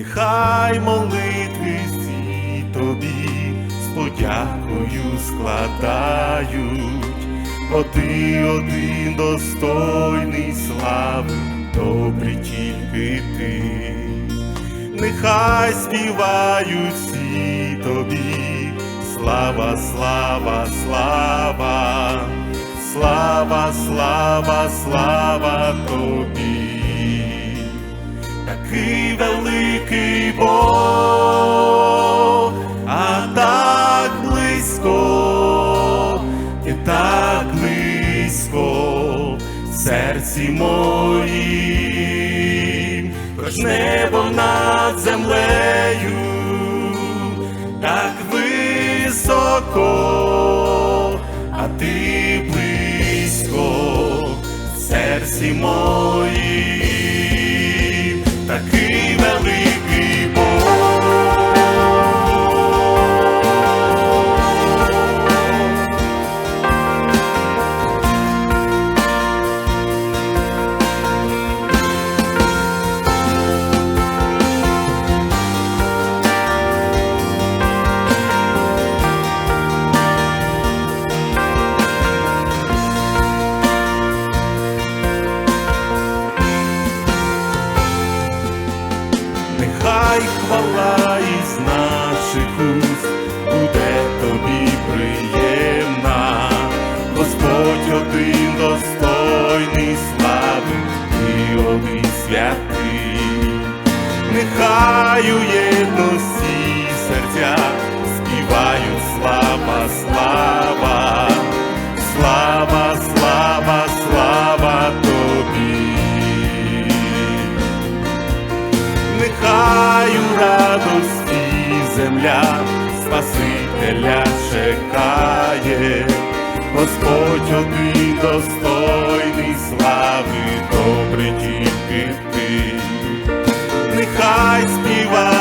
Нехай молитви всі тобі з подякою складають, бо ти один достойний слави, добрий тільки ти, нехай співають всі тобі, слава, слава, слава, слава, слава, слава тобі такий великий Бог, а так близько, ти так близько, в серці моїм, хоч небо над землею, так високо, а ти близько, серці моїм, Нехай хвала із наших уст. Буде тобі приємна, Господь один достойний слави, ти один святий, нехай у єдності серця співають слава, слава, Спасителя чекає, Господь один достойний слави, добрий тільки ти, нехай співають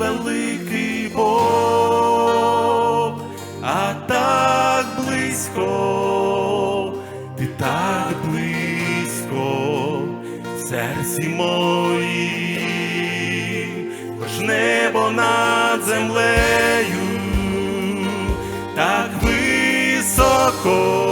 великий Бог, а так близько, ти так близько, в серці моїм, хоч небо над землею, так високо.